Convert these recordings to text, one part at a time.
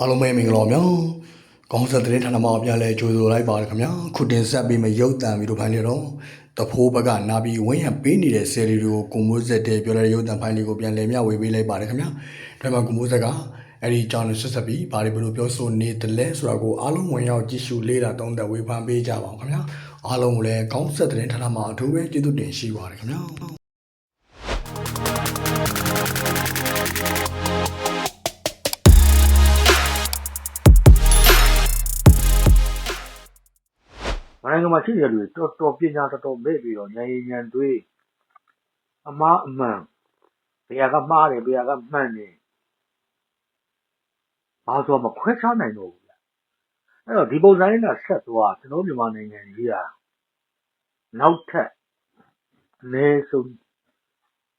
အားလုံးပဲမင်္ဂလာပါဗျာကောင်းဆက်တဲ့ဌာနမှာပြန်လဲကြိုဆိုလိုက်ပါရခင်ဗျာခုတင်ဆက်ပေးမယ့်ရုပ်တံဗီဒီယိုဖိုင်လေးတော့တဖိုးဘက်ကနာပြီးဝင်းရံပေးနေတဲ့ဆယ်လီတွေကိုကွန်မိုးဆက်တဲ့ပြောတဲ့ရုပ်တံဖိုင်လေးကိုပြန်လဲမျှဝေပေးလိုက်ပါတယ်ခင်ဗျာဒါမှကွန်မိုးဆက်ကအဲ့ဒီကြောင်းနဲ့ဆက်ဆက်ပြီးဘာတွေဘယ်လိုပြောဆိုနေတယ်လဲဆိုတာကိုအားလုံးဝင်ရောက်ကြည့်ရှုလေ့လာသုံးသပ်ဝေဖန်ပေးကြပါအောင်ခင်ဗျာအားလုံးကိုလည်းကောင်းဆက်တဲ့ဌာနမှာအထူးပဲကျေးဇူးတင်ရှိပါတယ်ခင်ဗျာ နိုင်ငံမှာရှိတဲ့လူတွေတော်တော်ပညာတော်တော်မဲ့ပြီးတော့ဉာဏ်ရည်ဉာဏ်တွေးအမှားအမှန်ဘယ်ဟာကမှားတယ်ဘယ်ဟာကမှန်တယ်ဘာဆိုမှခွဲခြားနိုင်တော့ဘူးဗျအဲ့တော့ဒီပုံစံနဲ့ဆက်သွားကျွန်တော်မြန်မာနိုင်ငံကြီးဟာနောက်ထပ်အနည်းဆုံး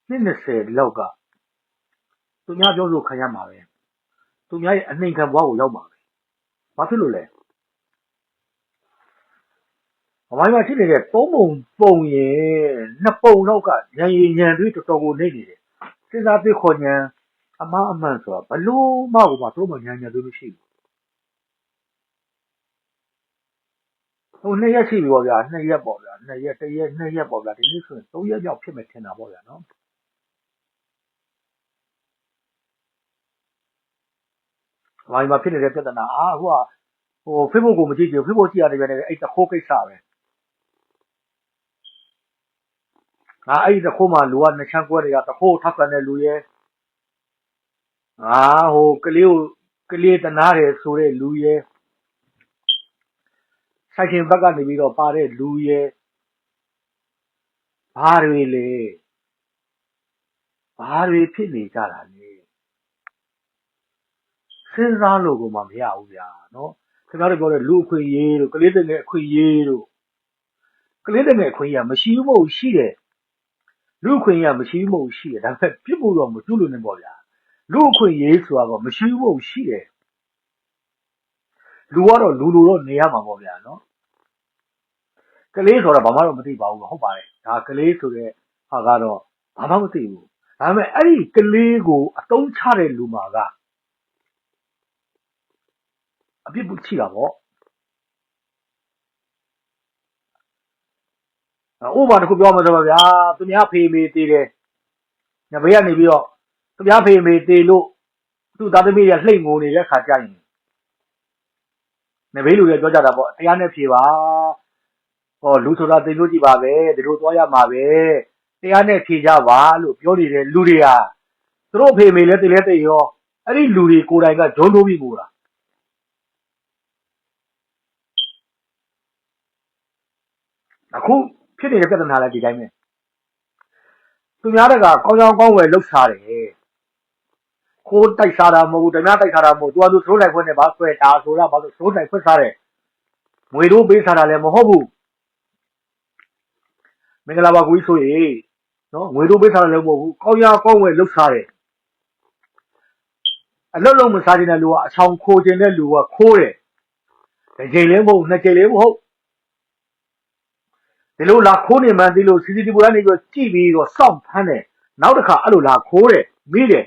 နှစ်20လောက်ကသူများပြောလို့ခံရမှာပဲသူများရဲ့အနှိမ်ခံဘဝကိုရောက်မှာပဲဘာဖြစ်လို့လဲ အမိုင်းမှာဖြစ်နေတဲ့သုံးပုံပုံရင်နှစ်ပုံလောက်ကညံရည်ညံတွေးတော်တော်ကိုနေနေတယ်စဉ်းစားသိခေါ်ညံအမအမှန်ဆိုတာဘလို့မှကိုမှတော့မှညံညံတွေးမရှိဘူးဟိုနှစ်ရက်ရှိပြီပေါ့ဗျာနှစ်ရက်ပေါ့ဗျာနှစ်ရက်တစ်ရက်နှစ်ရက်ပေါ့ဗျာဒီနေ့ဆိုရင်သုံးရက်မြောက်ဖြစ်မယ်ထင်တာပေါ့ဗျာနော်အမိုင်းမှာဖြစ်နေတဲ့ပြဿနာအာဟိုကဟို Facebook ကိုမကြည့်ကြဘူး Facebook ကြည့်ရတယ်ဗျာအဲ့တခိုးကိစ္စပဲ ငါအဲ့ဒီတစ်ခုမှလူကနှစ်ချမ်းကွဲတွေကတစ်ခုထောက်ကန်တဲ့လူရဲ့ငါဟိုကလေးကိုကလေးတနာတယ်ဆိုတဲ့လူရဲ့ဆိုင်ရှင်ဘက်ကနေပြီးတော့ပါတဲ့လူရဲ့ဘာတွေလဲဘာတွေဖြစ်နေကြတာလဲစဉ်းစားလို့ကိုမှမရဘူးဗျာနော်ခင်ဗျားတို့ပြောတဲ့လူအခွင့်အရေးတို့ကလေးတငယ်အခွင့်အရေးတို့ကလေးတငယ်အခွင့်အရေးကမရှိဘူးမဟုတ်ရှိတယ် လူအခွင့်အရေးကမရှိဘူးမဟုတ်ရှိတယ်ဒါပေမဲ့ပြစ်ဖို့တော့မကျุလို့နေပေါ့ဗျာလူအခွင့်အရေးဆိုတာကမရှိဘူးမဟုတ်ရှိတယ်လူကတော့လူလူတော့နေရမှာပေါ့ဗျာနော်ကလေးဆိုတော့ဘာမှတော့မသိပါဘူးဟုတ်ပါတယ်ဒါကလေးဆိုတဲ့ဟာကတော့ဘာမှမသိဘူးဒါပေမဲ့အဲ့ဒီကလေးကိုအတုံးချတဲ့လူမှာကအပြစ်ရှိတာပေါ့ ဥပမာတစ်ခုပြောမှဆိုပါဗျာသူများဖေးမေးသေးတယ်ညဘေးကနေပြီးတော့သူများဖေးမေးသေးလို့သူ့သားသမီးတွေလှိမ့်ငိုနေတဲ့ခါကြရင်ညဘေးလူတွေပြောကြတာပေါ့တရားနဲ့ဖြေပါဟောလူဆိုတာသိလို့ကြည့်ပါပဲဒီလိုသွားရမှာပဲတရားနဲ့ဖြေကြပါလို့ပြောနေတဲ့လူတွေဟာသူတို့ဖေးမေးလဲသိလဲသိရောအဲ့ဒီလူတွေကိုယ်တိုင်ကဂျုံထိုးပြီးငိုတာအခု ဖြစ်နေတဲ့ပြဿနာလည်းဒီတိုင်းပဲသူများတကကောင်းကောင်းကောင်းဝယ်လှုပ်ရှားတယ်ခိုးတိုက်စားတာမဟုတ်ဘူးဓမြတိုက်စားတာမဟုတ်ဘူးသူကသူသိုးလိုက်ခွင့်နဲ့ဘာဆွဲတာဆိုတာဘာလို့သိုးလိုက်ခွင့်စားတယ်ငွေတို့ပေးစားတာလည်းမဟုတ်ဘူးမင်္ဂလာပါကိုကြီးဆိုရေနော်ငွေတို့ပေးစားတာလည်းမဟုတ်ဘူးကောင်းရကောင်းဝယ်လှုပ်ရှားတယ်အလုံးလုံးမစားခြင်းတဲ့လူကအချောင်ခိုးခြင်းတဲ့လူကခိုးတယ်တစ်ချိန်လည်းမဟုတ်နှစ်ချိန်လည်းမဟုတ် ဒီလိုလာခိုးနေမှန်းဒီလို CCTV ကနေပြီးတော့ကြည့်ပြီးတော့စောင့်ဖမ်းတယ်နောက်တစ်ခါအဲ့လိုလာခိုးတယ်မိတယ်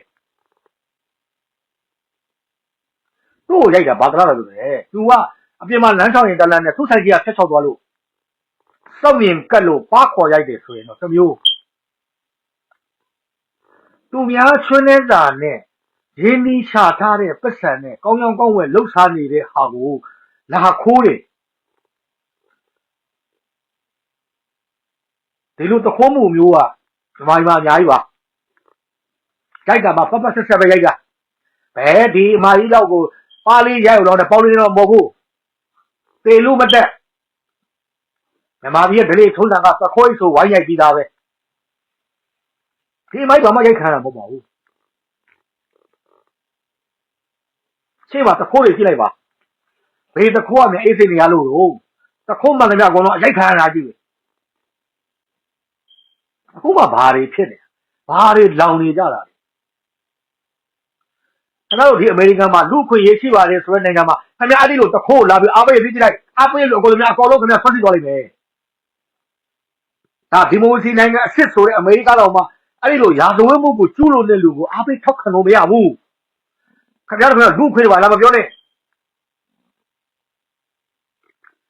သူ့ကိုရိုက်တာဘာကလာလို့လဲသူကအပြင်မှာလမ်းချောင်းရင်တလန်းနဲ့သူ့ဆိုင်ကြီးကဖျက်ချောက်သွားလို့စောင့်မြင်ကတ်လို့ပါခေါ်ရိုက်တယ်ဆိုရင်တော့တစ်မျိုးသူများချွန်းနေတာနဲ့ရင်းနှီးချထားတဲ့ပတ်စံနဲ့ကောင်းကောင်းကောင်းဝဲလှုပ်ရှားနေတဲ့ဟာကိုလာခိုးတယ် ဒီလိုတခိုးမှုမျိုးကဒီမှာဒီမှာအများကြီးပါကြိုက်တာမှပတ်ပတ်ဆက်ဆက်ပဲရိုက်တာဘယ်ဒီအမကြီးတော့ကိုပါလီရိုက်တော့တယ်ပေါင်းလေးတော့မဟုတ်ဘူးတေလို့မတက်မြန်မာပြည်ရဲ့ဒလေးထုံးစံကသခိုးဆိုဝိုင်းရိုက်ပြီးသားပဲဒီမိုက်ဘာမှရိုက်ခံရတာမဟုတ်ပါဘူးရှေ့မှာသခိုးတွေကြည့်လိုက်ပါဘေးသခိုးကမြန်အေးစိတ်နေရလို့တော့သခိုးမှန်တယ်မြအကုန်လုံးအရိုက်ခံရတာကြည့်ပဲ အခုမှဘာတွေဖြစ်နေဘာတွေလောင်နေကြတာလဲကျွန်တော်တို့ဒီအမေရိကန်မှာလူခွင့်ရေးရှိပါတယ်ဆိုတဲ့နိုင်ငံမှာခင်ဗျားအဲ့ဒီလိုတခိုးလာပြီးအားပေးပြီးကြည့်လိုက်အားပေးလို့အကုန်လုံးအကောင်လုံးခင်ဗျားဆွတ်စီသွားလိမ့်မယ်ဒါဒီမိုကရေစီနိုင်ငံအစ်စ်ဆိုတဲ့အမေရိကန်တော်မှာအဲ့ဒီလိုရာဇဝတ်မှုကိုကျူးလွန်တဲ့လူကိုအားပေးထောက်ခံလို့မရဘူးခခင်ဗျားတို့ကလူခွေးပါလားမပြောနဲ့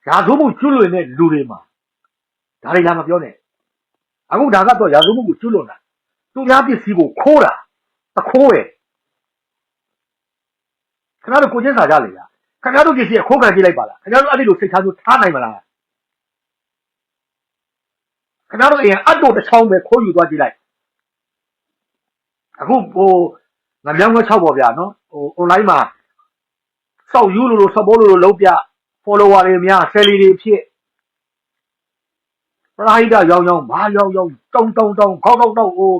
ရာဇဝမှုကျွလွင်တဲ့လူတွေမှာဒါတွေလားမပြောနဲ့ အခုဒါကတော့ရာဇဝမှုကိုကျွလွန်တာသူများပစ္စည်းကိုခိုးတာအခိုးပဲခင်ဗျားတို့ကိုချင်းစာကြလေလားခင်ဗျားတို့ပစ္စည်းအခိုးခံကြည့်လိုက်ပါလားခင်ဗျားတို့အဲ့ဒီလိုစိတ်ထားမျိုးထားနိုင်မလားခင်ဗျားတို့အရင်အတ်တို့တစ်ချောင်းပဲခိုးယူသွားကြည့်လိုက်အခုဟိုငမြောင်းငှက်6ပေါ့ဗျာနော်ဟို online မှာစောက်ယူလို့လို့စပေါ်လို့လို့လုံးပြ follower တွေများ salary တွေဖြစ် ပရာဟိတရောင်းရောင်းဘာရောင်းရောင်းတောင်းတောင်းတောင်းခေါက်ခေါက်တောင်းဟို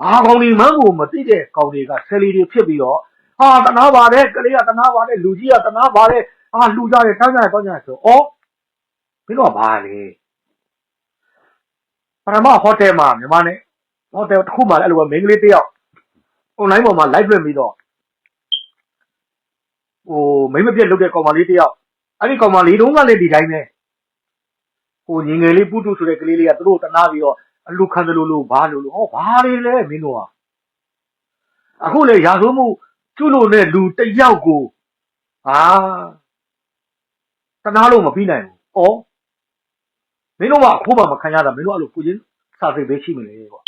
ဘာကောင်ဒီမန်းကိုမသိတဲ့ကောင်တွေက salary တွေဖြစ်ပြီးတော့ဟာတနာပါတယ်ကလေးကတနာပါတယ်လူကြီးကတနာပါတယ်ဟာလူကြတယ်တန်းကြတယ်တောင်းကြတယ်ဆိုဩမင်းတို့ကဘာလဲပရမဟိုတယ်မှာမြန်မာနဲ့ဟိုတယ်တစ်ခုမှလည်းအဲ့လိုပဲမိန်းကလေးတစ်ယောက် online ပေါ်မှာ live လွှင့်ပြီးတော့ဟိုမိန်းမပြတ်လုပ်တဲ့ကောင်မလေးတစ်ယောက်အဲ့ဒီကောင်မလေးတုံးကလည်းဒီတိုင်းပဲ ဟိုငင်ငယ်လေးပုတုဆိုတဲ့ကလေးလေးကသူတို့တနာပြီးတော့အလူခံတယ်လို့လို့ဘာလို့လို့ဟောဘာတွေလဲမင်းတို့ကအခုလေရာဇဝမှုကျွလို့တဲ့လူတစ်ယောက်ကိုဟာတနာလို့မပြီးနိုင်ဘူးဩမင်းတို့ကအခုမှမခံရတာမင်းတို့အဲ့လိုကိုချင်းစာစိတ်ပဲရှိမလဲကွာ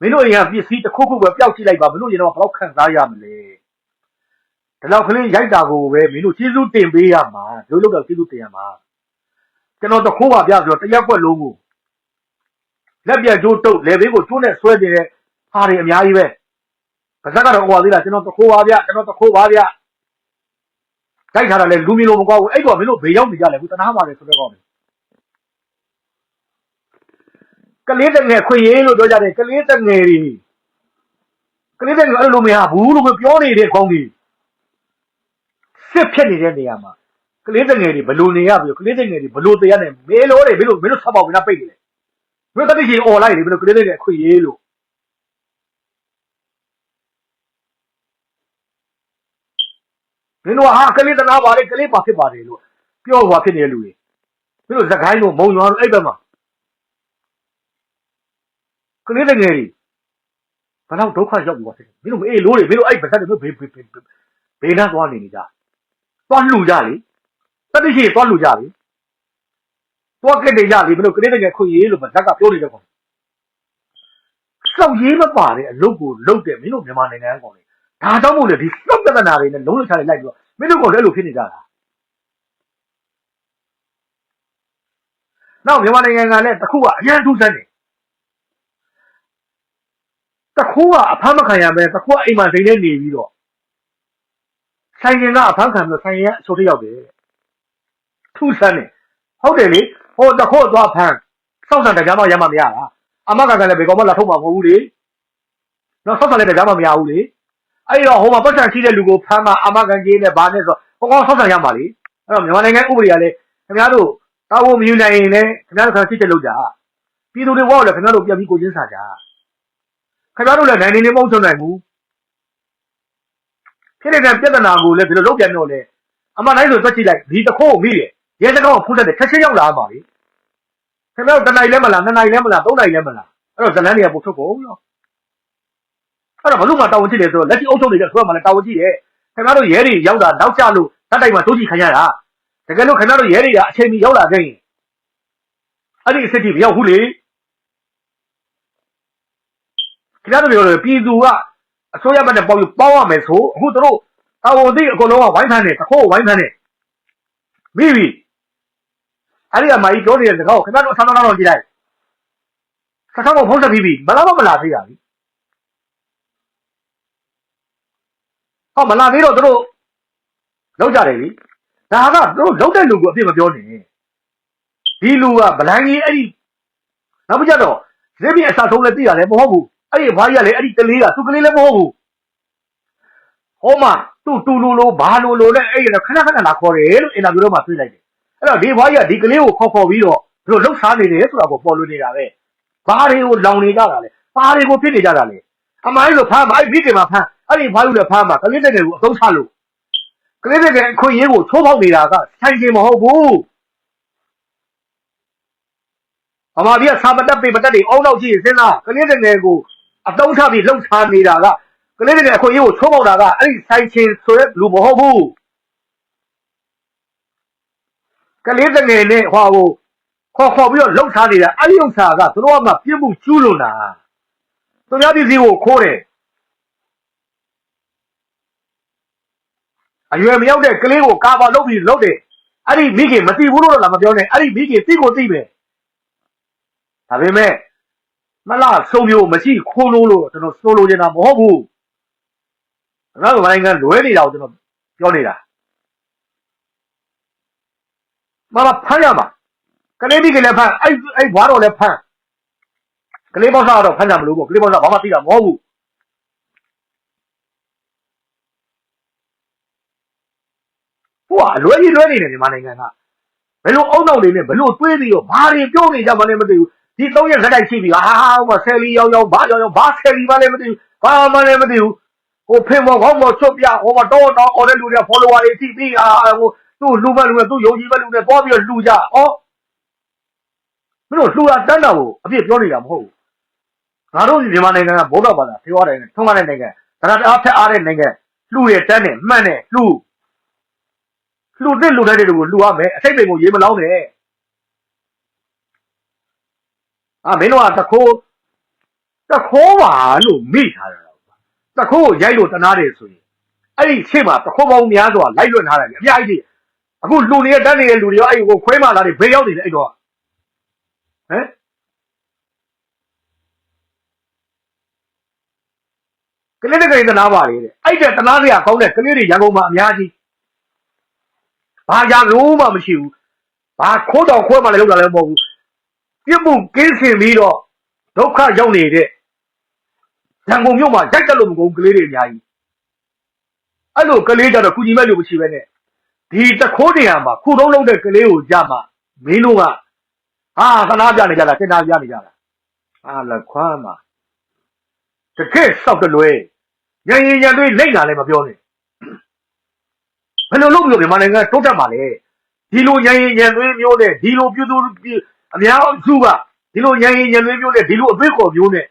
မင်းတို့အရင်ပစ္စည်းတစ်ခုခုပဲပျောက်ကြည့်လိုက်ပါမင်းတို့ရင်တော့ဘယ်လောက်ခံစားရမလဲဒီလောက်ကလေးရိုက်တာကိုပဲမင်းတို့ကျေးဇူးတင်ပေးရမှာတို့လောက်တော့ကျေးဇူးတင်ရမှာ ကျွန်တော်တခိုးပါပြဆိုတော့တရက်ွက်လုံးကိုလက်ပြကျိုးတုတ်လေဘေးကိုကျိုးနဲ့ဆွဲနေတဲ့ဟာတွေအများကြီးပဲပါဇက်ကတော့ဟိုပါသေးလားကျွန်တော်တခိုးပါဗျကျွန်တော်တခိုးပါဗျတိုက်ထားတာလေလူမျိုးလိုမကွာဘူးအဲ့တော့မင်းတို့ဘေးရောက်နေကြလေခုတနာပါတယ်ဆိုတော့ကောင်းတယ်ကလေးတငယ်ခွေရေးလို့ပြောကြတယ်ကလေးတငယ်တွေကလေးတငယ်အဲ့လိုမရဘူးလို့ပြောနေတဲ့ခေါင်းကြီးစစ်ဖြစ်နေတဲ့နေရာမှာ ကလေးတငယ်တွေဘလို့နေရပြီကလေးတငယ်တွေဘလို့တရားနေမေလို့တွေမင်းတို့မင်းတို့ဆက်ပေါက်ပြီးသားပိတ်နေတယ်မင်းတတိကြီးអော်လိုက်လေမင်းတို့ကလေးတငယ်ခွေရေးလို့မင်းတို့ဟာကလေးတနာပါလေကလေးပါဖြစ်ပါတယ်လို့ပြောဟွာဖြစ်နေတဲ့လူတွေမင်းတို့ဇကိုင်းတို့မုံရွာတို့အဲ့ဘက်မှာကလေးတငယ်တွေဘယ်တော့ဒုက္ခရောက်ပြီးသွားတယ်မင်းတို့မအေးလို့လေမင်းတို့အဲ့ဗတ်တွေဘေးဘေးဘေးဘေးနားသွားနေနေကြသွားလှူကြလေ တတိရှိသွားလှူကြလေသွားကက်တွေကြလေမင်းတို့ကလေးတငယ်ခွေရေးလို့ဗတ်ကပြောနေတဲ့ကောင်စောက်ရေးမပါတဲ့အလုပ်ကိုလုပ်တယ်မင်းတို့မြန်မာနိုင်ငံကောင်လေဒါကြောင့်မို့လေဒီစောက်ပြဿနာတွေနဲ့လုံးဝချလိုက်လိုက်ပြီးတော့မင်းတို့ကောင်လည်းအဲ့လိုဖြစ်နေကြတာနောက်မြန်မာနိုင်ငံကလည်းတခုကအရန်ထူးဆန်းတယ်တခုကအဖမ်းမခံရပဲတခုကအိမ်မှာစိတ်နဲ့နေပြီးတော့ဆိုင်ရင်ကအဖမ်းခံပြီးတော့ဆိုင်ရင်ကအချိုးတစ်ယောက်တယ် ထူးဆန်းတယ်ဟုတ်တယ်လေဟိုတခုသွားဖမ်းစောင့်စံတကြားမှရမှမရတာအမကကလည်းဘယ်ကောင်မှလာထုတ်မှာမဟုတ်ဘူးလေနော်စောင့်စံလည်းတကြားမှမရဘူးလေအဲ့တော့ဟိုမှာပတ်စံရှိတဲ့လူကိုဖမ်းမှအမကန်ကြီးနဲ့ဘာနဲ့ဆိုဟိုကောင်စောင့်စံရမှာလေအဲ့တော့မြန်မာနိုင်ငံဥပဒေကလည်းခင်ဗျားတို့တာဝန်မယူနိုင်ရင်လည်းခင်ဗျားတို့ခါစစ်ချက်လုပ်ကြပြည်သူတွေဝေါ့လည်းခင်ဗျားတို့ပြန်ပြီးကိုချင်းစာကြခင်ဗျားတို့လည်းနိုင်နေနေမဟုတ်ချုံနိုင်ဘူးဖြစ်နေတဲ့ပြဿနာကိုလည်းဒီလိုလုပ်ပြန်တော့လေအမှန်တိုင်းဆိုသက်ကြည့်လိုက်ဒီတခိုးကိုမိတယ် ရဲစကောင်းဖုတ်တဲ့ချက်ချင်းရောက်လာပါလေခင်ဗျားတို့တနိုင်လဲမလားနှစ်နိုင်လဲမလားသုံးနိုင်လဲမလားအဲ့တော့ဇလန်းတွေကပုတ်ထုတ်ကုန်ရောအဲ့တော့ဘလို့မှတာဝန်ကြည့်တယ်ဆိုတော့လက်ရှိအုပ်ချုပ်နေတဲ့ဆိုတော့မှလည်းတာဝန်ကြည့်တယ်ခင်ဗျားတို့ရဲတွေရောက်တာနောက်ကျလို့တတ်တိုင်မှာတိုးကြည့်ခံရတာတကယ်လို့ခင်ဗျားတို့ရဲတွေကအချိန်မီရောက်လာခဲ့ရင်အဲ့ဒီအစ်စ်တိမရောက်ဘူးလေခင်ဗျားတို့ပြောတယ်ပြည်သူကအစိုးရဘက်နဲ့ပေါင်းပြီးပေါင်းရမယ်ဆိုအခုတို့တာဝန်သိအကုန်လုံးကဝိုင်းဖမ်းတယ်တခိုးဝိုင်းဖမ်းတယ်မိပြီ အဲ့ဒီအမကြီးပြောနေတဲ့စကားကိုခင်ဗျားတို့အဆန်းတော့တော့ကြည့်လိုက်စကားကိုဖုံးဆက်ပြီးပြီမလားမလားသေးရပြီဟောမလားသေးတော့တို့လောက်ကြတယ်ပြီဒါကတို့လောက်တဲ့လူကိုအပြစ်မပြောနဲ့ဒီလူကဗလန်ကြီးအဲ့ဒီနောက်ပြကြတော့ဇေဘီအစာဆုံးလည်းသိရတယ်မဟုတ်ဘူးအဲ့ဒီဘာကြီးကလည်းအဲ့ဒီကလေးကသူကလေးလည်းမဟုတ်ဘူးဟောမှာသူ့တူလူလိုဘာလိုလိုနဲ့အဲ့ဒီခဏခဏလာခေါ်တယ်လို့အင်တာဗျူးတော့မှတွေ့လိုက်တယ် အဲ့တော့ဒီဘာကြီးကဒီကလေးကိုခေါ်ခေါ်ပြီးတော့သူတို့လှုပ်ရှားနေတယ်ဆိုတာကိုပေါ်လွင်နေတာပဲဘာတွေကိုလောင်နေကြတာလဲဘာတွေကိုဖြစ်နေကြတာလဲအမိုင်းလို့ဖမ်းမှာအဲ့ဒီဒီမှာဖမ်းအဲ့ဒီဘာလို့လဲဖမ်းမှာကလေးတဲ့တွေကိုအသုံးချလို့ကလေးတွေကအခွင့်အရေးကိုချိုးဖောက်နေတာကဆိုင်ရှင်မဟုတ်ဘူးအမပြီးကစာမတက်ပေမတက်တွေအောင်းတော့ကြည့်စဉ်းစားကလေးတွေကိုအတုံးချပြီးလှုပ်ရှားနေတာကကလေးတွေအခွင့်အရေးကိုချိုးပေါက်တာကအဲ့ဒီဆိုင်ချင်းဆိုတဲ့လူမဟုတ်ဘူး ကလေးတငယ်နဲ့ဟွာကိုခေါ်ခေါ်ပြီးတော့လှုပ်ထားနေတာအဲ့ဒီဥစ္စာကသူတို့ကမှပြစ်မှုကျူးလွန်တာသူများပြည်စည်းကိုခိုးတယ်အရွယ်မရောက်တဲ့ကလေးကိုကာဗာလုပ်ပြီးလုပ်တယ်အဲ့ဒီမိခင်မသိဘူးလို့တော့လာမပြောနဲ့အဲ့ဒီမိခင်သိကိုသိပဲဒါပေမဲ့မလားဆုံးမျိုးမရှိခိုးလို့လို့ကျွန်တော်ဆိုလိုချင်တာမဟုတ်ဘူးကျွန်တော်နိုင်ငံလွဲနေတာကိုကျွန်တော်ပြောနေတာ မမဖမ်းရမှာကလေးမိခင်လည်းဖမ်းအဲ့အဲ့ဘွားတော်လည်းဖမ်းကလေးပေါက်စားတော့ဖမ်းကြမလို့ပေါ့ကလေးပေါက်စားဘာမှသိတာမဟုတ်ဘူးဟိုကအလွဲကြီးလွဲနေတယ်မြန်မာနိုင်ငံကဘယ်လိုအုံနောက်တွေနဲ့ဘယ်လိုတွေးပြီးတော့ဘာတွေပြောနေကြမှလည်းမသိဘူးဒီသုံးရက်ခက်တိုက်ရှိပြီဟာဟိုမှာဆယ်လီရောက်ရောက်ဘာရောက်ရောက်ဘာဆယ်လီမှလည်းမသိဘူးဘာမှလည်းမသိဘူးဟိုဖင်မောခေါင်းမောချွတ်ပြဟိုမှာတော့တော့အော်တဲ့လူတွေ follower တွေထိပြီးအာဟို သူ့လူမဲ့လူနဲ့သူ့ယုံကြည်မဲ့လူနဲ့တွားပြီးတော့လှူကြဩမင်းတို့လှူတာတန်းတာကိုအပြစ်ပြောနေတာမဟုတ်ဘူးငါတို့မြန်မာနိုင်ငံကဗုဒ္ဓဘာသာထေရဝါဒနဲ့ထုံးကားတဲ့နိုင်ငံဒါကအားဖက်အားတဲ့နိုင်ငံလှူရတန်းနဲ့မှန်နဲ့လှူလှူတဲ့လှူတဲ့တွေကိုလှူရမယ်အစိတ်ပင်ကိုရေးမလောင်းနဲ့အာမင်းတို့ကတခိုးတခိုးပါလို့မိထားတာတခိုးကိုရိုက်လို့တနာတယ်ဆိုရင်အဲ့ဒီရှေ့မှာတခိုးပေါင်းများစွာလိုက်လွတ်ထားတယ်အများကြီး အခုလူနေတဲ့တန်းနေတဲ့လူတွေရောအဲ့ဒီကိုခွဲမှလာတယ်ဘေးရောက်နေတယ်အဲ့တော့ဟမ်ကလေးတွေကတနာပါလေတဲ့အဲ့တဲ့တနာစရာကောင်းတဲ့ကလေးတွေရန်ကုန်မှာအများကြီးဘာကြလို့မှမရှိဘူးဘာခိုးတောင်ခွဲမှလည်းလောက်တာလည်းမဟုတ်ဘူးပြစ်မှုကင်းစင်ပြီးတော့ဒုက္ခရောက်နေတဲ့ရန်ကုန်မြို့မှာရိုက်တက်လို့မကုန်ကလေးတွေအများကြီးအဲ့လိုကလေးကြတော့ကုညီမဲ့လို့မရှိပဲနဲ့ ဒီတခိုးတရားမှာခုတုံးလုံးတဲ့ကလေးကိုကြမှာမင်းတို့ကဟာသနာပြနေကြတာတင်တာပြနေကြတာအာလက်ခွမ်းမှာတကယ်စောက်တလွဲညင်ရင်ညံတွေးလိမ့်တာလည်းမပြောနဲ့ဘယ်လိုလုပ်ပြီးတော့မြန်မာနိုင်ငံတိုးတက်မှာလဲဒီလိုညင်ရင်ညံတွေးမျိုးနဲ့ဒီလိုပြုသူအများစုကဒီလိုညင်ရင်ညံတွေးမျိုးနဲ့ဒီလိုအသွေးခေါ်မျိုးနဲ့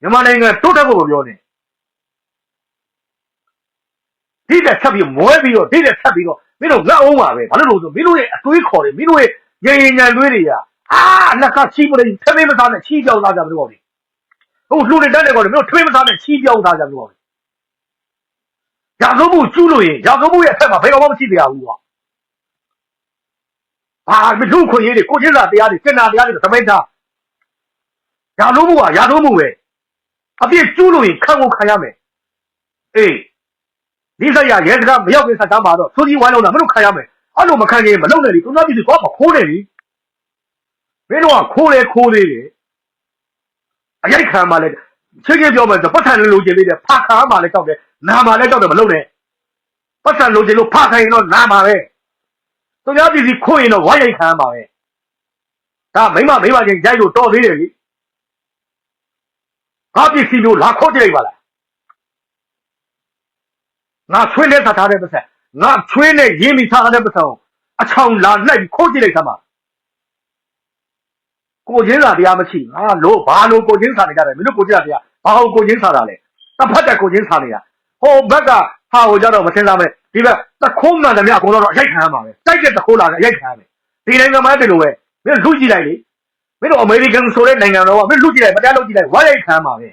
မြန်မာနိုင်ငံတိုးတက်ဖို့မပြောနဲ့ဒီတက်ချက်ပြီးမွဲပြီးတော့ဒီတက်ချက်ပြီးတော့ မင်းတို့ငတ်အောင်ပါပဲဘာလို့လို့ဆိုမင်းတို့ရဲ့အသွေးခေါ်တယ်မင်းတို့ရဲ့ညင်ရင်ညံတွေးတွေကအာလက်ကချီးပလိထမင်းမသားနဲ့ချီးကြောက်သားကြမလို့ပေါ့လေဟိုလူတွေတက်တယ်ကောတယ်မင်းတို့ထမင်းမသားနဲ့ချီးကြောက်သားကြမလို့ပေါ့လေရာဇဝမှုကျူးလို့ရင်ရာဇဝမှုရဲ့အထက်မှာဘယ်တော့မှမရှိတရားဘူးကွာအာမလူခွင့်ရေးတွေကိုချင်းစာတရားတွေစင်နာတရားတွေသမိတ်သားရာဇဝမှုကရာဇဝမှုပဲအပြစ်ကျူးလို့ရင်ခံကိုခံရမယ်အေး ဒီဆက်ရရဲစကားမရောက်ခင်ဆက်သားမှာတော့သူကြီးဝိုင်းလုံးတာမင်းတို့ခံရမယ်အဲ့လိုမခံရင်မလုပ်နဲ့လေသူသားပြည်သူတော့မခိုးနဲ့လေမင်းတို့ကခိုးလေခိုးသေးတယ်အရိုက်ခံမှလည်းချင်းချင်းပြောမယ်ဆိုပတ်ထန်လိုချင်လေးတယ်ဖာခံမှလည်းကြောက်တယ်နာမှလည်းကြောက်တယ်မလုပ်နဲ့ပတ်ထန်လိုချင်လို့ဖာခံရင်တော့နာမှာပဲသူများပြည်စီခိုးရင်တော့ဝါရိုက်ခံမှာပဲဒါမိမမိမချင်းရိုက်လို့တော်သေးတယ်လေငါပစ္စည်းမျိုးလာခေါ်ကြလိုက်ပါလား ငါဆွေးနဲ့သတ်ထားတဲ့ပတ်စံငါချွေးနဲ့ရင်းမိထားတဲ့ပတ်စံအချောင်လာလိုက်ခိုးကြည့်လိုက်သမှာကိုချင်းစာတရားမရှိငါလို့ဘာလို့ကိုချင်းစာနေကြတယ်မင်းတို့ကိုချင်းစာတရားဘာလို့ကိုချင်းစာတာလဲတစ်ဖက်တက်ကိုချင်းစာနေတာဟိုဘက်ကဟာဟိုကြတော့မစင်စားမဲ့ဒီဘက်တခိုးမှန်တယ်မြအကုန်လုံးတော့ရိုက်ခံရမှာပဲတိုက်တဲ့တခိုးလာတယ်ရိုက်ခံရမယ်ဒီနိုင်ငံမှာတယ်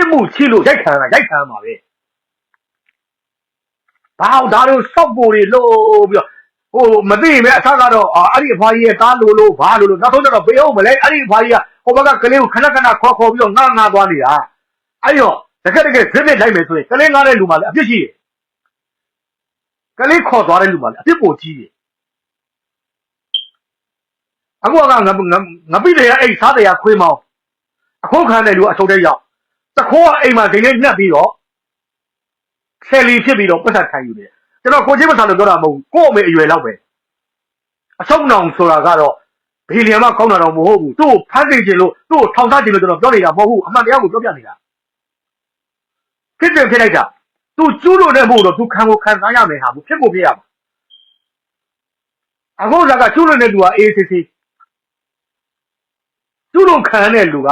လို့ပဲမင်းလူကြည့်လိုက်လေမင်းတို့အမေရိကန်ဆိုတဲ့နိုင်ငံတော်ကမင်းလူကြည့်လိုက်မတရားလုပ်ကြည့်လိုက်ဝါရိုက်ခံရမှာပဲပြစ်မှုချိလို့ရိုက်ခံရတာရိုက်ခံရမှာပဲဘာလို့ဒါလို့စောက်ပိုတွေလို့ပြီးတော့ဟိုမသိရင်ပဲအထက်ကတော့အာအဲ့ဒီအဖွားကြီးရဲ့တားလို့လို့ဘာလို့လို့နောက်ဆုံးတော့ပေးအောင်မလဲအဲ့ဒီအဖွားကြီးကဟိုဘက်ကကလေးကိုခဏခဏခေါ်ခေါ်ပြီးတော့ငှားငှားသွားနေတာအဲ့တော့တကယ်တကယ်ဇစ်နစ်လိုက်မယ်ဆိုရင်ကလေးငှားတဲ့လူမှလည်းအပြစ်ရှိတယ်ကလေးခေါ်သွားတဲ့လူမှလည်းအပြစ်ပိုကြီးတယ်အခုကငါငါငါပြိတယ်အဲ့စားတယ်ခွေးမောင်းအခုခံတဲ့လူအထုတ်တဲ့ရောက် တခိုးကအိမ်မှာဒိနေညှက်ပြီးတော့ဆယ်လီဖြစ်ပြီးတော့ပတ်သက်ခံယူတယ်ကျွန်တော်ကိုချင်းမဆန်လို့ပြောတာမဟုတ်ဘူးကို့အမေအရွယ်လောက်ပဲအဆုံးနောင်ဆိုတာကတော့ဘီလီယံမကောင်းတာတော့မဟုတ်ဘူးသူ့ကိုဖမ်းသိခြင်းလို့သူ့ကိုထောင်ထားခြင်းလို့ကျွန်တော်ပြောနေတာမဟုတ်ဘူးအမှန်တရားကိုပြောပြနေတာဖြစ်တယ်ဖြစ်လိုက်တာသူကျူးလို့တဲ့မို့တော့သူခံကိုခံစားရမယ်ဟာဘူးဖြစ်ဖို့ဖြစ်ရမှာအခုကကျူးလို့တဲ့သူက ACC ကျူးလို့ခံတဲ့လူက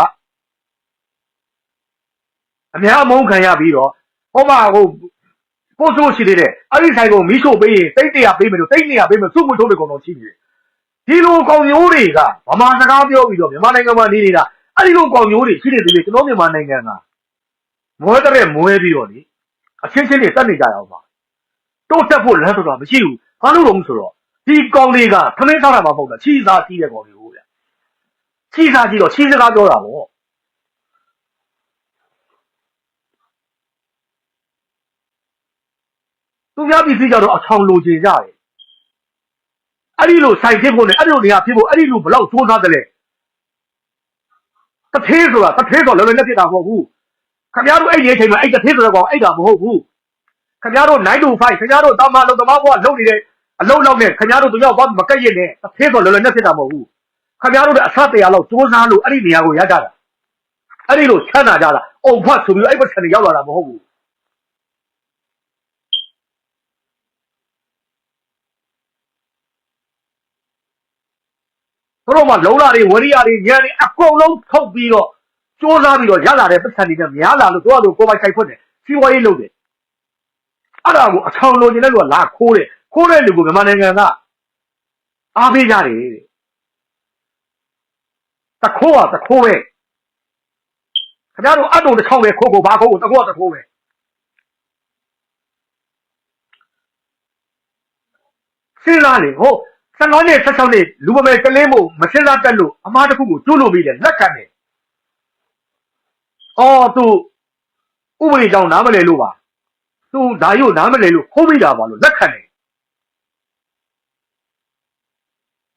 အများမုန်းခံရပြီးတော့ဟောမှာဟိုပို့ဆိုးရှိသေးတယ်အဲ့ဒီဆိုင်ကိုမီးရှို့ပေးရင်တိတ်တရာပေးမယ်လို့တိတ်နေရပေးမယ်စုမှုထုတ်တွေကောင်တော့ရှိနေတယ်ဒီလိုကောင်မျိုးတွေကဗမာစကားပြောပြီးတော့မြန်မာနိုင်ငံမှာနေနေတာအဲ့ဒီလိုကောင်မျိုးတွေရှိနေသေးတယ်ကျွန်တော်မြန်မာနိုင်ငံကမွဲတဲ့မွဲပြီးတော့လေအချင်းချင်းတွေတက်နေကြရအောင်ပါတိုးတက်ဖို့လမ်းဆိုတာမရှိဘူးဘာလို့လဲဆိုတော့ဒီကောင်တွေကခမင်းစားတာမှမဟုတ်တာချီစားကြီးတဲ့ကောင်တွေဟုတ်ဗျချီစားကြီးတော့ချီစကားပြောတာပေါ့ သူများပြည်စည်းကြတော့အချောင်လိုချင်ကြတယ်အဲ့ဒီလိုဆိုင်ဖြစ်ဖို့နဲ့အဲ့ဒီလိုနေရာဖြစ်ဖို့အဲ့ဒီလိုဘလောက်စူးစမ်းတယ်လဲတထေးဆိုတာတထေးဆိုလောလောနဲ့ဖြစ်တာမဟုတ်ဘူးခင်ဗျားတို့အဲ့ဒီအချိန်မှာအဲ့တထေးဆိုတဲ့ကောင်အဲ့ဒါမဟုတ်ဘူးခင်ဗျားတို့9 to 5ခင်ဗျားတို့တာမလုံသမားဘွားလုံနေတဲ့အလုံးလောက်နဲ့ခင်ဗျားတို့တို့ရောက်သွားမကက်ရစ်နဲ့တထေးဆိုလောလောနဲ့ဖြစ်တာမဟုတ်ဘူးခင်ဗျားတို့လည်းအဆတရားလောက်စူးစမ်းလို့အဲ့ဒီနေရာကိုရကြတာအဲ့ဒီလိုချမ်းသာကြတာအုံဖတ်ဆိုပြီးအဲ့ဘက်ဆန်ရောက်လာတာမဟုတ်ဘူး သူတို့မှလုံလာတွေဝရိယတွေညံတွေအကုန်လုံးထုတ်ပြီးတော့စူးစမ်းပြီးတော့ရလာတဲ့ပတ်စံတွေနဲ့များလာလို့သူကသူကိုယ်ပိုင်ဆိုင်ဖွက်တယ်စီးပွားရေးလုပ်တယ်အဲ့ဒါကိုအချောင်လိုချင်တဲ့လူကလာခိုးတယ်ခိုးတဲ့လူကိုမြန်မာနိုင်ငံကအားပေးကြတယ်တဲ့တခိုးอ่ะတခိုးပဲခင်ဗျားတို့အတုံတစ်ချောင်းပဲခိုးကိုဘာခိုးကိုတခိုးอ่ะတခိုးပဲစဉ်းစားလေဟုတ် ဆယ်လောနဲ့ဆက်ချောင်းနဲ့လူပမယ်ကလေးမို့မစင်စားတက်လို့အမားတစ်ခုကိုကျိုးလို့ပြီးတယ်လက်ခံတယ်။အော်သူဥပဒေကြောင့်နားမလဲလို့ပါ။သူဒါရုပ်နားမလဲလို့ခိုးမိတာပါလို့လက်ခံတယ်။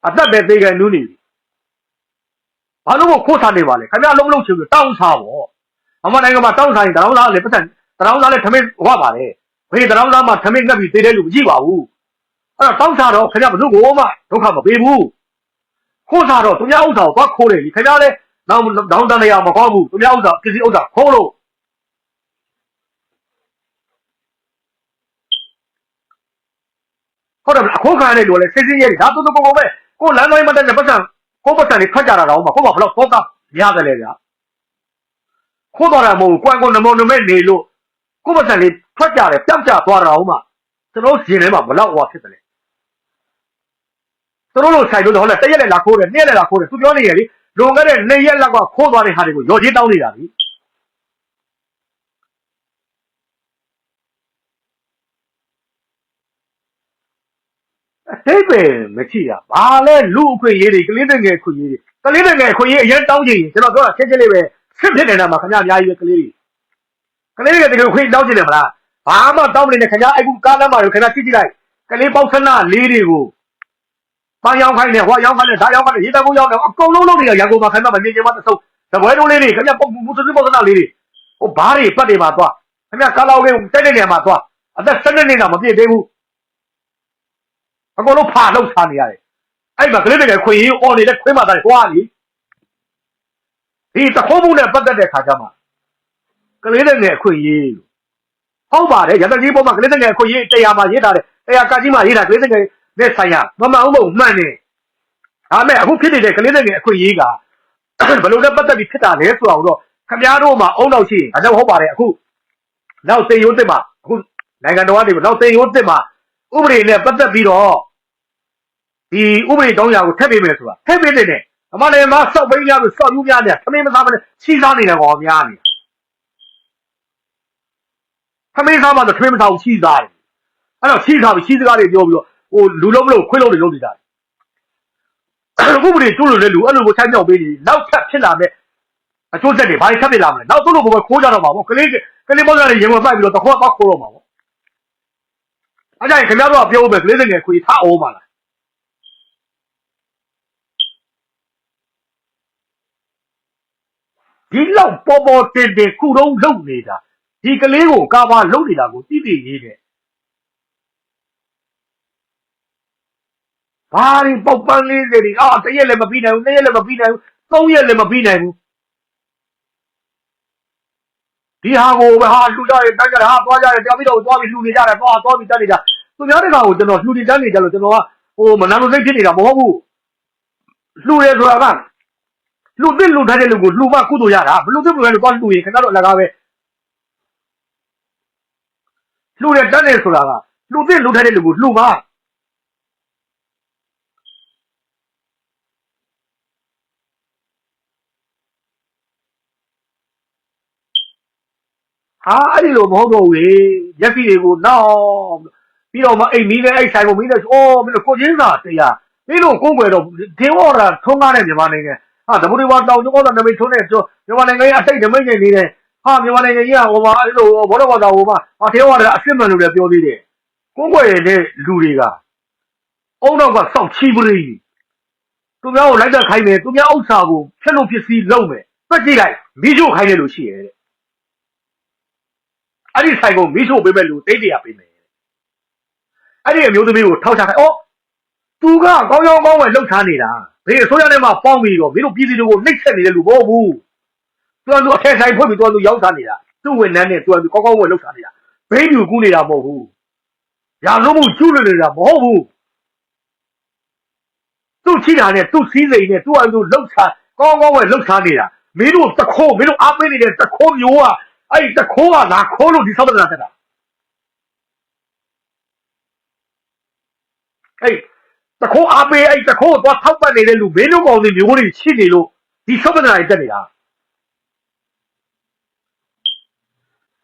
အသက်ပဲသေးကန်နူးနေပြီ။ဘာလို့မို့ခိုးစားနေပါလဲ။ခင်ဗျားလုံးမလုံးချင်လို့တောင်းစားပေါ့။အမနိုင်ငံမှာတောင်းစားရင်တရောင်းသားလည်းပတ်စံတရောင်းသားလည်းထမင်းဝပါလေ။ဘေးတရောင်းသားမှာထမင်းငတ်ပြီးသေးတဲ့လူမကြည့်ပါဘူး။ အဲ့တော့တောင်းစားတော့ခင်ဗျားဘယ်သူ့ကိုမှဒုက္ခမပေးဘူးခိုးစားတော့သူများဥစ္စာကိုသွားခိုးတယ်လीခင်ဗျားလည်းနောက်နောက်တန်းနေရမကောင်းဘူးသူများဥစ္စာပစ္စည်းဥစ္စာခိုးလို့ဟုတ်တယ်မလားအခုခံရတဲ့လူကလည်းစစ်စစ်ရဲဒါသူတို့ကိုယ်ကိုပဲကိုယ်လမ်းတိုင်းမတက်တဲ့ပတ်စံကိုယ်ပတ်စံတွေထွက်ကြတာတော့မှကိုယ်ကဘလို့သောတာရတယ်လေဗျာခိုးသွားတာမဟုတ်ဘူးကွမ်ကွန်နမောနမဲနေလို့ကိုယ်ပတ်စံတွေထွက်ကြတယ်ပြောက်ကြသွားတာတော့မှကျွန်တော်ရှင်ထဲမှာဘလောက်ဟွာဖြစ်တယ်လဲ သူတို့လိုဆိုင်လို့တော့ဟောလဲတရက်လက်လာခိုးတယ်နှစ်ရက်လက်လာခိုးတယ်သူပြောနေရလေလွန်ခဲ့တဲ့နှစ်ရက်လောက်ကခိုးသွားတဲ့ဟာတွေကိုရော်ကြီးတောင်းနေတာလीအတိတ်ပဲမရှိတာဘာလဲလူအခွင့်အရေးတွေကလေးတွေငယ်အခွင့်အရေးတွေကလေးတွေငယ်အခွင့်အရေးအရင်တောင်းကြည့်ရင်ကျွန်တော်ပြောတာချက်ချင်းလေးပဲဆစ်ဖြစ်နေတာမှာခင်ဗျားအများကြီးပဲကလေးတွေကလေးတွေကတကယ်ခွင့်တောင်းကြည့်တယ်မလားဘာမှတောင်းမနေနဲ့ခင်ဗျားအခုကားလမ်းမှာခင်ဗျားကြည့်ကြည့်လိုက်ကလေးပေါက်ခဏလေးတွေကို ပန်းရောက်ခိုင်းတယ်ဟွာရောက်ခိုင်းတယ်ဒါရောက်ခိုင်းတယ်ရေတံကူရောက်တယ်အကုန်လုံးလုံးနေရရန်ကုန်မှာခိုင်းမှာမမြင်ချင်မှတဆုပ်တပွဲတုံးလေးတွေခင်ဗျပုံမူသတိပုံသနာလေးတွေဟိုဘားတွေပတ်တွေမှာသွားခင်ဗျကာလာအိုကေတက်တဲ့နေရာမှာသွားအသက်၁၂နှစ်တော့မပြည့်သေးဘူးအကုန်လုံးဖာလောက်စားနေရတယ်အဲ့မှာကလေးတွေကခွေရင်အော်နေတဲ့ခွေးမသားတွေဟွာလीဒီတခုံးမှုနဲ့ပတ်သက်တဲ့ခါကျမှကလေးတွေငယ်ခွေရေးလို့ဟုတ်ပါတယ်ရတကြီးပေါ်မှာကလေးတွေငယ်ခွေရေးတရားမှာရေးထားတယ်တရားကကြီးမှာရေးတာကလေးတွေငယ် နဲ့ဆိုင်ရမမှန်ဘူးမဟုတ်မှန်တယ်ဒါမဲ့အခုဖြစ်နေတဲ့ကလေးတွေငယ်အခွင့်အရေးကဘယ်လိုလဲပတ်သက်ပြီးဖြစ်တာလဲဆိုတာကိုတော့ခမည်းတော်မှာအုံနောက်ရှိရင်ဒါကြောင့်ဟုတ်ပါတယ်အခုနောက်သေရိုးတစ်မှာအခုနိုင်ငံတော်ကနေနောက်သေရိုးတစ်မှာဥပဒေနဲ့ပတ်သက်ပြီးတော့ဒီဥပဒေတောင်းရာကိုထည့်ပေးမယ်ဆိုတာထည့်ပေးနေတယ်အမလည်းမဆောက်ပိန်းရပြီးဆောက်ယူများနေသမင်းမသားမနဲ့စီးစားနေတဲ့ကောင်များနေသမင်းသားမှတော့သမင်းမသားကိုစီးစားတယ်အဲ့တော့စီးစားပြီးစီးစကားတွေပြောပြီးတော့ ဟိုလူလုံးမလို့ခွေးလုံးတွေလုံးနေကြတယ်ဥပဒေကျိုးလို့လေလူအဲ့လိုကိုဆိုင်မြောက်ပေးနေနောက်ထပ်ဖြစ်လာမဲ့အကျိုးဆက်တွေဘာတွေထပ်ဖြစ်လာမလဲနောက်သူ့လိုကိုပဲခိုးကြတော့မှာပေါ့ကလေးကလေးပေါင်းရတယ်ရေဝင်ပိုက်ပြီးတော့တခေါက်တော့ခိုးတော့မှာပေါ့အဲ့ဒါခင်ဗျားတို့ကပြောမယ်ကလေးတွေငယ်ခွေထားအောင်ပါလားဒီလောက်ပေါ်ပေါ်တင်တင်ခုတော့လုံနေတာဒီကလေးကိုကာဘာလုံနေတာကိုတိတိရေးတယ် ဘာတွေပေါက်ပန်းလေးတွေအာတရက်လည်းမပြီးနိုင်ဘူးနှစ်ရက်လည်းမပြီးနိုင်ဘူးသုံးရက်လည်းမပြီးနိုင်ဘူးဒီဟာကိုပဲဟာလှူကြရတက်ကြတာဟာသွားကြတယ်တရားပြီးတော့သွားပြီးလှူနေကြတယ်သွားသွားပြီးတက်နေကြသူများတကာကိုကျွန်တော်လှူနေတက်နေကြလို့ကျွန်တော်ကဟိုမနာလို့စိတ်ဖြစ်နေတာမဟုတ်ဘူးလှူရဲဆိုတာကလှူသစ်လှူထားတဲ့လူကိုလှူမကုသိုလ်ရတာဘလူသစ်လှူရဲလို့သွားလှူရင်ခင်ဗျားတို့အလကားပဲလှူတယ်တန်းတယ်ဆိုတာကလှူတဲ့လှူထားတဲ့လူကိုလှူပါ ဟာအဲ့ဒီလိုမဟုတ်တော့ဘူးလေရက်စီတွေကိုနောက်ပြီးတော့မှအိမ်မီးနဲ့အဲ့ဆိုင်ကိုမီးနဲ့အော်မင်းတို့ကိုချင်းစာတရားမင်းတို့ကိုယ်ွယ်တော့ဒင်းဝေါ်တာထုံးကားတဲ့မြန်မာနိုင်ငံဟာတပူတွေပါတောင်ကျောင်းကနမိတ်ထုံးတဲ့မြန်မာနိုင်ငံရဲ့အတိတ်နမိတ်နေနေတဲ့ဟာမြန်မာနိုင်ငံကြီးကဟိုမှာအဲ့လိုဘောတော့ဘောတော့ဟိုမှာဟာဒင်းဝေါ်တာအစ်စ်မှန်လို့လည်းပြောသေးတယ်ကိုယ်ွယ်တဲ့လူတွေကအုံနောက်ကစောက်ချီပရိသူများကိုလိုက်တက်ခိုင်းမယ်သူများဥစ္စာကိုဖျက်လို့ပစ္စည်းလုံးမယ်တွက်ကြည့်လိုက်မိချို့ခိုင်းတယ်လို့ရှိရဲ့တဲ့ အဲ့ဒီဆိုင်ကိုမီးရှို့ပေးမဲ့လူတိတ်တရာပေးမယ်အဲ့ဒီအမျိုးသမီးကိုထောက်ချခိုင်းအော်သူကကောင်းကောင်းကောင်းဝယ်လှုပ်ရှားနေတာဘေးအစိုးရနဲ့မှပေါင်းပြီးတော့မင်းတို့ပြည်သူတွေကိုနှိပ်စက်နေတဲ့လူမဟုတ်ဘူးသူကသူအထက်ဆိုင်ဖွင့်ပြီးသူကသူရောက်စားနေတာသူ့ဝန်ထမ်းနဲ့သူကသူကောင်းကောင်းဝယ်လှုပ်ရှားနေတာဘိန်းပြူကူးနေတာမဟုတ်ဘူးရာလုံးမှုကျူးလွန်နေတာမဟုတ်ဘူးသူ့ချိတာနဲ့သူ့စည်းစိမ်နဲ့သူ့အတူလှုပ်ရှားကောင်းကောင်းဝယ်လှုပ်ရှားနေတာမင်းတို့တခိုးမင်းတို့အားပေးနေတဲ့တခိုးမျိုးက အဲ့ဒီတခိုးကလာခိုးလို့ဒီဆောက်ပဒနာတက်တာအဲ့တခိုးအားပေးအဲ့တခိုးကိုသွားထောက်ပတ်နေတဲ့လူမင်းတို့ကောင်စီမျိုးတွေရှိနေလို့ဒီဆောက်ပဒနာတွေတက်နေတာ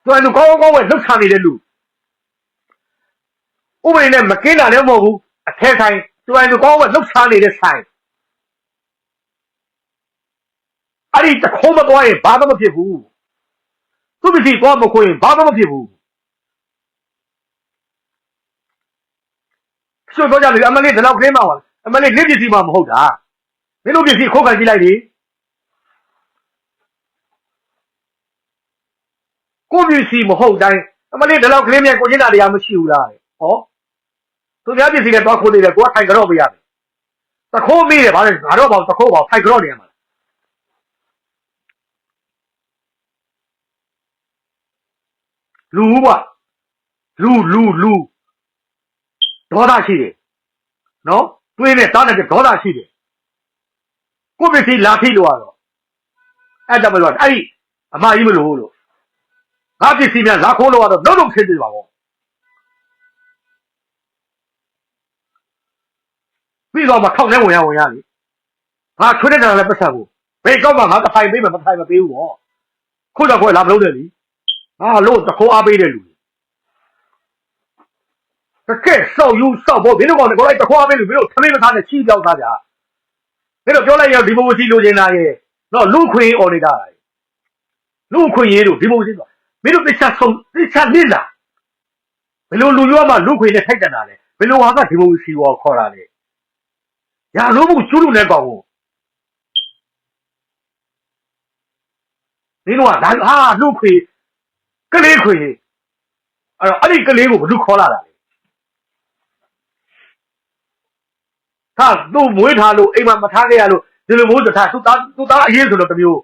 သူကလူကောင်းကောင်းပဲလှုပ်ရှားနေတဲ့လူဥပဒေနဲ့မကင်းတာလည်းမဟုတ်ဘူးအထက်ဆိုင်သူကလူကောင်းပဲလှုပ်ရှားနေတဲ့ဆိုင်အဲ့ဒီတခိုးမသွားရင်ဘာမှမဖြစ်ဘူး သူ့ပစ္စည်းသွားမခွင့်ဘာမှမဖြစ်ဘူးရှုပ်တော့ကြတယ်အမလေးဒီလောက်ကလေးမှပါအမလေးလက်ပစ္စည်းမှမဟုတ်တာမင်းတို့ပစ္စည်းခိုးခံကြည့်လိုက်လေကိုပစ္စည်းမဟုတ်တိုင်းအမလေးဒီလောက်ကလေးမြကိုချင်းတာတရားမရှိဘူးလားဟောသူများပစ္စည်းနဲ့သွားခိုးနေတယ်ကိုကထိုင်ကြော့ပေးရတယ်တခိုးမိတယ်ဗါလဲငါတော့ဘာတခိုးပါထိုင်ကြော့နေရမှာ လူကွာလူလူလူဒေါသရှိတယ်နော်တွေးနဲ့တားတဲ့ဒေါသရှိတယ်ကိုယ့်ပစ္စည်းလာထိလို့ရတော့အဲ့ဒါမလို့အဲ့ဒီအမကြီးမလို့လို့ငါပစ္စည်းများလာခိုးလို့ရတော့လုံးလုံးဆင်းပြေပါဘောပြီးတော့မှထောက်နေဝင်ရဝင်ရလေငါချွေးတဲ့တန်းလည်းပတ်ဆက်ဘူးဘယ်ကောက်မှငါတဖိုင်ပေးမယ်မဖိုင်မပေးဘူးဟောခုတော့ခွဲလာမလုပ်တယ်လी ဟာလို့တခိုးအားပေးတဲ့လူတကယ်စောက်ယူစောက်ဖို့မင်းတို့ကောင်လည်းကိုလိုက်တခိုးအားပေးလူမင်းတို့သမင်းမသားနဲ့ချီးပြောက်သားဗျာမင်းတို့ပြောလိုက်ရဒီမိုကရေစီလိုချင်တာရဲ့နော်လူခွေအော်နေတာလူခွေရေးတို့ဒီမိုကရေစီဆိုမင်းတို့တခြားဆုံးတခြားနစ်လာဘယ်လိုလူရောမှလူခွေနဲ့ထိုက်တန်တာလဲဘယ်လိုဟာကဒီမိုကရေစီကိုခေါ်တာလဲညာလို့မှုကျူးလူနဲ့ကောင်ကိုမင်းတို့ကဒါဟာလူခွေ ကလေးခွေအဲ့တော့အဲ့ဒီကလေးကိုဘယ်သူခေါ်လာတာလဲဟာသူ့မွေးထားလို့အိမ်မှာမထားခဲ့ရလို့ဒီလိုမျိုးတထားသူ့သားသူ့သားအရေးဆိုတော့တမျိုး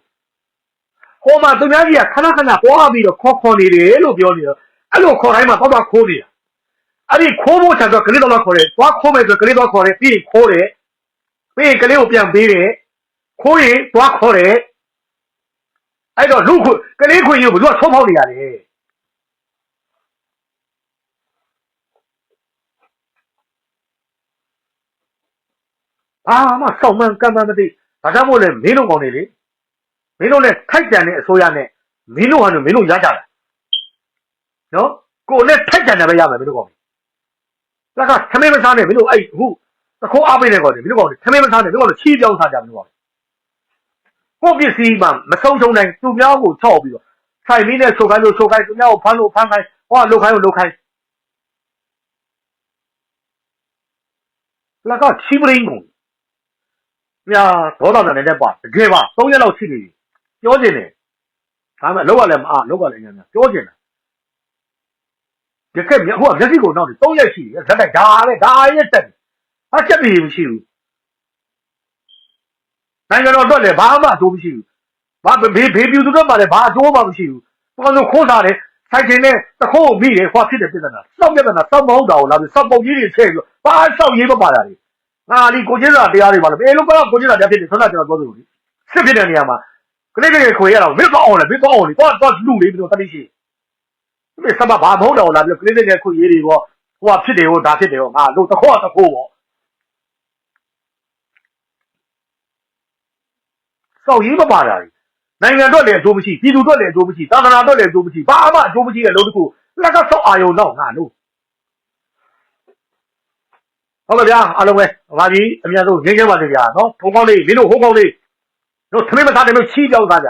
ဟိုမှာသူများကြီးကခဏခဏပွားပြီးတော့ခေါ်ခေါ်နေတယ်လို့ပြောနေတော့အဲ့လိုခေါ်တိုင်းမှာတော့တော့ခိုးနေတာအဲ့ဒီခိုးဖို့ချန်တော့ကလေးတော့ခေါ်တယ်သွားခိုးမယ်ဆိုကလေးတော့ခေါ်တယ်ပြီးရင်ခိုးတယ်ပြီးရင်ကလေးကိုပြန်ပေးတယ်ခိုးရင်သွားခေါ်တယ် အဲ့တော့လူခွကလေးခွေကြီးကိုဘယ်သူကဆုံးဖောက်နေရလဲဘာမှစောင့်မှန်းကမ်းမှန်းမသိဒါကြောင့်မို့လဲမင်းတို့ကောင်းနေလေမင်းတို့လည်းထိုက်တန်တဲ့အစိုးရနဲ့မင်းတို့ဟာမင်းတို့ရကြတာနော်ကိုယ်နဲ့ထိုက်တန်တယ်ပဲရမယ်မင်းတို့ကောင်းလက်ကသမင်းမစားနဲ့မင်းတို့အဲ့အခုတခိုးအားပေးနေကောင်းတယ်မင်းတို့ကောင်းတယ်သမင်းမစားနဲ့မင်းတို့ကောင်းချီးပြောင်းစားကြမင်းတို့ကောင်း ကိုယ့်ပစ္စည်းမှမဆုံးရှုံးနိုင်သူများကိုချော့ပြီးတော့ဆိုင်မီးနဲ့ချုပ်ခိုင်းလို့ချုပ်ခိုင်းသူများကိုဖမ်းလို့ဖမ်းခိုင်းဟောလုတ်ခိုင်းလို့လုတ်ခိုင်းလက်ကချီးပရင်းကုန်မြာဒေါသနဲ့လည်းပါတကယ်ပါ၃ရက်လောက်ရှိနေပြီပြောကျင်တယ်ဒါမှမဟုတ်လောက်ကလည်းမအားလောက်ကလည်းညံ့ညံ့ပြောကျင်တယ်တကယ်မြဟိုကမျက်စိကိုနောက်ပြီး၃ရက်ရှိတယ်ဇက်တိုက်ဒါလည်းဒါရဲ့တက်အချက်ပြီးမရှိဘူး နိုင်ငံတော်အတွက်လည်းဘာမှအကျိုးမရှိဘူး။ဘာဘေးဘေးပြူသူတို့မှလည်းဘာအကျိုးမှမရှိဘူး။ဘာလို့ခိုးစားတယ်ဆိုင်တင်နဲ့တခိုးကိုမိတယ်ဟွာဖြစ်တဲ့ပြဿနာ။စောက်ပြဿနာစောက်မဟုတ်တာကိုလာပြီးစောက်ပုံကြီးတွေချဲ့ပြီးဘာစောက်ရေးမပါတာလေ။ငါလီကိုချင်းစာတရားတွေပါလား။ဘယ်လိုကတော့ကိုချင်းစာတရားဖြစ်တယ်ဆွမ်းနာကျွန်တော်ပြောသလိုလေ။စစ်ဖြစ်တဲ့နေရာမှာကလေးကလေးခွေရတော့မင်းတော့အောင်လေမင်းတော့အောင်လေတော့တော့လူလေးပြီးတော့တတိရှိဒီစမဘာမဟုတ်တော့လာပြီးကလေးတဲ့ခုရေးတွေပေါ့ဟိုကဖြစ်တယ်ဟိုဒါဖြစ်တယ်ဟိုငါလို့တခေါက်တခိုးပေါ့ စောက်ရေးမပါတာကြီးနိုင်ငံအတွက်လည်းအကျိုးမရှိပြည်သူအတွက်လည်းအကျိုးမရှိသာသနာအတွက်လည်းအကျိုးမရှိဘာမှအကျိုးမရှိတဲ့လုံးတစ်ခုလက်ကဆောက်အာယုံတော့ငါလို့ဟုတ်ကဲ့ဗျာအားလုံးပဲဘာကြီးအများဆုံးငင်းငင်းပါစေဗျာနော်ထုံကောင်းလေးမင်းတို့ဟိုးကောင်းလေးတို့သမင်းမသားတယ်လို့ချီးကြောက်သားကြ